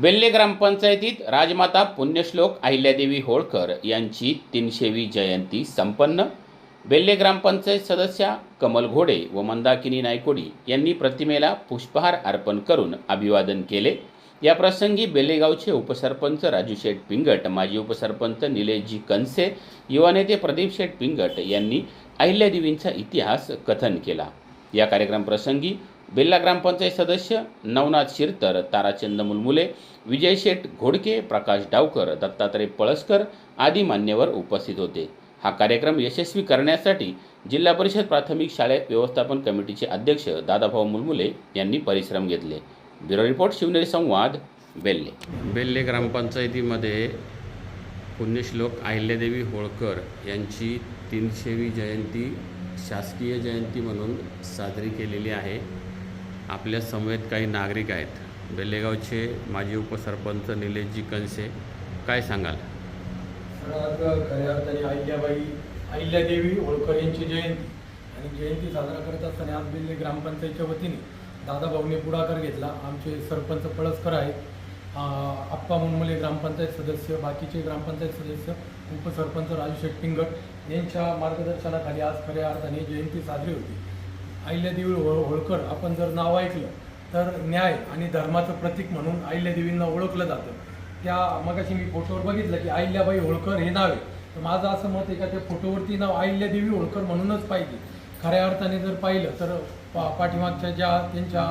बेल्ले ग्रामपंचायतीत राजमाता पुण्यश्लोक अहिल्यादेवी होळकर यांची तीनशेवी जयंती संपन्न. बेल्ले ग्रामपंचायत सदस्या कमल घोडे व मंदाकिनी नायकोडी यांनी प्रतिमेला पुष्पहार अर्पण करून अभिवादन केले. या प्रसंगी बेल्लेगावचे उपसरपंच राजू शेठ पिंगट माजी उपसरपंच निलेशजी कनसे युवा नेते प्रदीप शेठ पिंगट यांनी अहिल्यादेवींचा इतिहास कथन केला. या कार्यक्रमप्रसंगी बेल्ला ग्रामपंचायत सदस्य नवनाथ शिरतर ताराचंद मुलमुले विजय शेठ घोडके प्रकाश डावकर दत्तात्रय पळसकर आदी मान्यवर उपस्थित होते. हा कार्यक्रम यशस्वी करण्यासाठी जिल्हा परिषद प्राथमिक शाळेत व्यवस्थापन कमिटीचे अध्यक्ष दादाभाऊ मुलमुले यांनी परिश्रम घेतले. ब्युरो रिपोर्ट शिवनेरी संवाद बेल्ले. बेल्ले ग्रामपंचायतीमध्ये पुण्यश्लोक अहिल्यादेवी होळकर यांची तीनशेवी जयंती शासकीय जयंती म्हणून साजरी केलेली आहे. आपल्या समवेत काही नागरिक आहेत. बेलेगावचे माजी उपसरपंच निलेशजी कनसे काय सांगाल? खऱ्या अर्थाने अहिल्याबाई अहिल्यादेवी होळकर यांची जयंती आणि जयंती साजरा करत असताना आज बेल्ले ग्रामपंचायतच्या वतीने दादाभाऊने पुढाकार घेतला. आमचे सरपंच पळसकर आहेत. आप्पा मुनमले ग्रामपंचायत सदस्य बाकीचे ग्रामपंचायत सदस्य उपसरपंच राजू शेट्टिंगट यांच्या मार्गदर्शनाखाली आज खऱ्या अर्थाने जयंती साजरी होती. अहिल्यादेवी होळ होळकर आपण जर नाव ऐकलं तर न्याय आणि धर्माचं प्रतीक म्हणून अहिल्यादेवींना ओळखलं जातं. त्या मगाशी मी फोटोवर बघितलं की अहिल्याबाई होळकर हे नाव आहे. तर माझं असं मत आहे का त्या फोटोवरती नाव अहिल्यादेवी होळकर म्हणूनच पाहिजे. खऱ्या अर्थाने जर पाहिलं तर पा पाठीमागच्या ज्या त्यांच्या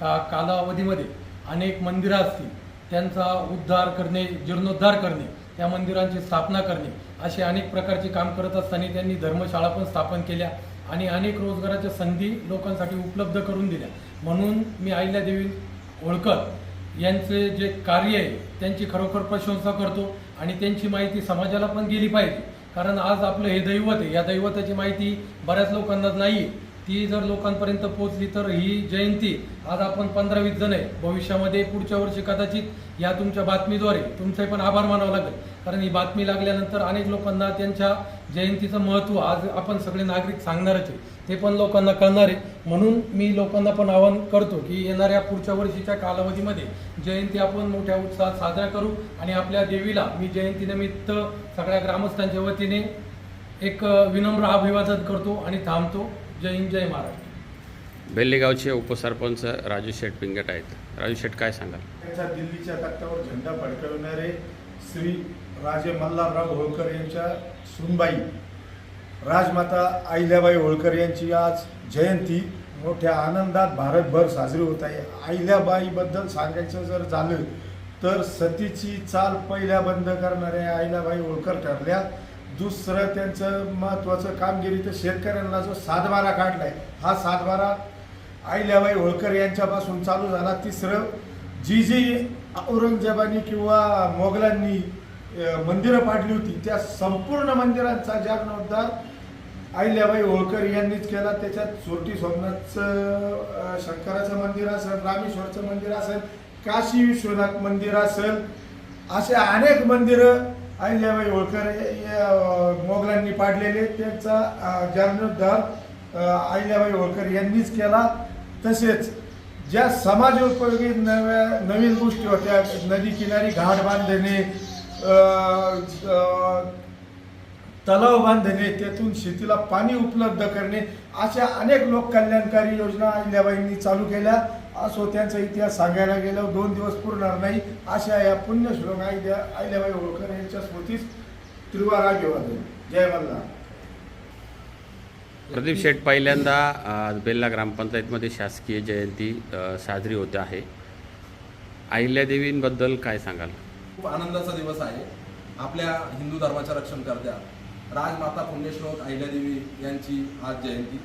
का कालावधीमध्ये अनेक मंदिरं असतील. त्यांचा उद्धार करणे जीर्णोद्धार करणे त्या मंदिरांची स्थापना करणे असे अनेक प्रकारचे काम करत असताना त्यांनी धर्मशाळा पण स्थापन केल्या. आणि अनेक रोजगाराच्या संधी लोकांसाठी उपलब्ध करून दिल्या. म्हणून मी अहिल्यादेवी होळकर यांचे जे कार्य आहे त्यांची खरोखर प्रशंसा करतो आणि त्यांची माहिती समाजाला पण गेली पाहिजे. कारण आज आपलं हे दैवत आहे. या दैवताची माहिती बऱ्याच लोकांना नाही आहे ती जर लोकांपर्यंत पोहोचली तर ही जयंती आज आपण पंधरा वीस जण आहे. भविष्यामध्ये पुढच्या वर्षी कदाचित या तुमच्या बातमीद्वारे तुमचे पण आभार मानावं लागेल. कारण ही बातमी लागल्यानंतर अनेक लोकांना त्यांच्या जयंतीचं महत्त्व आज आपण सगळे नागरिक सांगणारच आहे. ते पण लोकांना कळणार आहे. म्हणून मी लोकांना पण आवाहन करतो की येणाऱ्या पुढच्या वर्षीच्या कालावधीमध्ये जयंती आपण मोठ्या उत्साहात साजरा करू आणि आपल्या देवीला मी जयंतीनिमित्त सगळ्या ग्रामस्थांच्या वतीने एक विनम्र अभिवादन करतो आणि थांबतो. जय हिंद जय महाराष्ट्र. बेल्लेगावचे उपसरपंच राजू शेठ पिंगट आहेत. राजू शेठ काय सांगाल? त्यांच्या दिल्लीच्या तख्तावर झेंडा फडकवणारे श्री राजे मल्हारराव होळकर यांच्या सुनबाई राजमाता अहिल्याबाई होळकर यांची आज जयंती. मोठ्या आनंदात भारतभर साजरी होत आहे. अहिल्याबाईबद्दल सांगायचं जर झालं तर सतीची चाल पहिल्या बंद करणाऱ्या अहिल्याबाई होळकर ठरल्या. दुसरं त्यांचं महत्त्वाचं कामगिरी तर शेतकऱ्यांना जो सातबारा काढलाय हा सातबारा अहिल्याबाई होळकर यांच्यापासून चालू झाला. तिसरं जी जी औरंगजेबानी किंवा मोगलांनी मंदिरं पाडली होती त्या संपूर्ण मंदिरांचा जीर्णोद्धार अहिल्याबाई होळकर यांनीच केला. त्याच्यात चोटी सोमनाथचं शंकराचं मंदिर असेल रामेश्वरचं मंदिर असेल काशी विश्वनाथ मंदिर असेल असे अनेक मंदिरं अहिल्याबाई होळकर हे- मोगलांनी पाडलेले त्यांचा जीर्णोद्धार अहिल्याबाई होळकर यांनीच केला. तसेच ज्या समाजोपयोगी नव्या नवीन गोष्टी होत्या नदी किनारी घाट बांधणे तलाव बांधणे त्यातून शेतीला पाणी उपलब्ध करणे अशा अनेक लोककल्याणकारी योजना अहिल्याबाईंनी चालू केल्या. असो त्यांचा इतिहास सांगायला गेलं दोन दिवस पुरणार नाही अशा या पुण्यश्लोक अहिल्या अहिल्याबाई होळकर यांच्या स्मृतीस त्रिवार अभिवादन जय मल्हार प्रदीप शेठ पहिल्यांदा बेल्ला ग्रामपंचायतमध्ये शासकीय जयंती साजरी होते आहे. अहिल्यादेवींबद्दल काय सांगाल? खूप आनंदाचा दिवस आहे. आपल्या हिंदू धर्माच्या रक्षण करत्या. राजमाता पुण्यश्लोक अहिल्यादेवी यांची आज जयंती.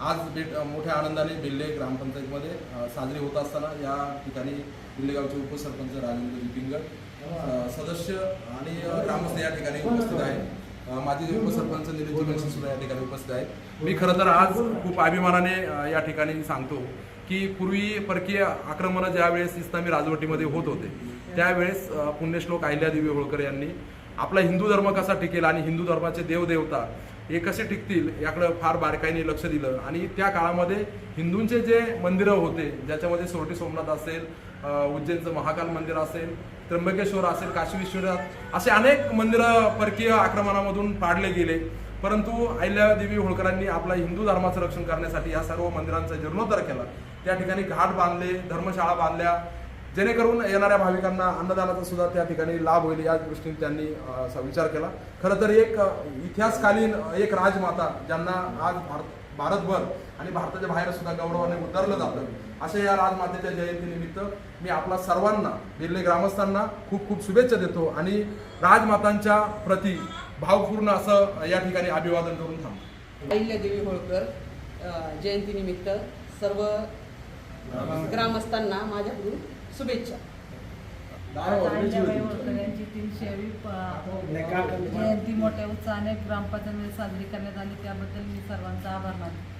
आज भेट मोठ्या आनंदाने बिल्ले ग्रामपंचायतमध्ये साजरी होत असताना या ठिकाणी बिल्लेगावचे उपसरपंच राजेंद्र पिंगट सदस्य आणि ग्रामस्थ या ठिकाणी उपस्थित आहे माझे उपसरपंच निलेशजी सुद्धा या ठिकाणी उपस्थित आहेत. मी खरं तर आज खूप अभिमानाने या ठिकाणी सांगतो की पूर्वी परकीय आक्रमणं ज्यावेळेस इस्लामी राजवटीमध्ये होत होते त्यावेळेस पुण्यश्लोक अहिल्यादेवी होळकर यांनी आपला हिंदू धर्म कसा टिकेल आणि हिंदू धर्माचे देवदेवता हे कसे टिकतील याकडं फार बारकाईने लक्ष दिलं. आणि त्या काळामध्ये हिंदूंचे जे मंदिरं होते ज्याच्यामध्ये सोरटी सोमनाथ असेल उज्जैनचं महाकाल मंदिर असेल त्र्यंबकेश्वर असेल काशी विश्वनाथ असे अनेक मंदिरं परकीय आक्रमणामधून पाडले गेले. परंतु अहिल्यादेवी होळकरांनी आपला हिंदू धर्माचं रक्षण करण्यासाठी या सर्व मंदिरांचा जीर्णोद्धार केला. त्या ठिकाणी घाट बांधले धर्मशाळा बांधल्या जेणेकरून येणाऱ्या भाविकांना अन्नदानाचा सुद्धा त्या ठिकाणी लाभ होईल या दृष्टीने त्यांनी असा विचार केला. खरं तर एक इतिहासकालीन एक राजमाता ज्यांना आज भारत भारतभर आणि भारताच्या बाहेर सुद्धा गौरवाने उतरलं जातं अशा या राजमातेच्या जयंतीनिमित्त मी आपला सर्वांना बेल्ले ग्रामस्थांना खूप खूप शुभेच्छा देतो आणि राजमातांच्या प्रती भावपूर्ण असं या ठिकाणी अभिवादन करून थांबतो. अहिल्यादेवी होळकर जयंतीनिमित्त सर्व ग्रामस्थांना माझ्याकडून शुभेच्छा. जयंती मोठ्या उत्साहाने ग्रामपंचायतीमध्ये साजरी करण्यात आली. त्याबद्दल मी सर्वांचा आभार मानते.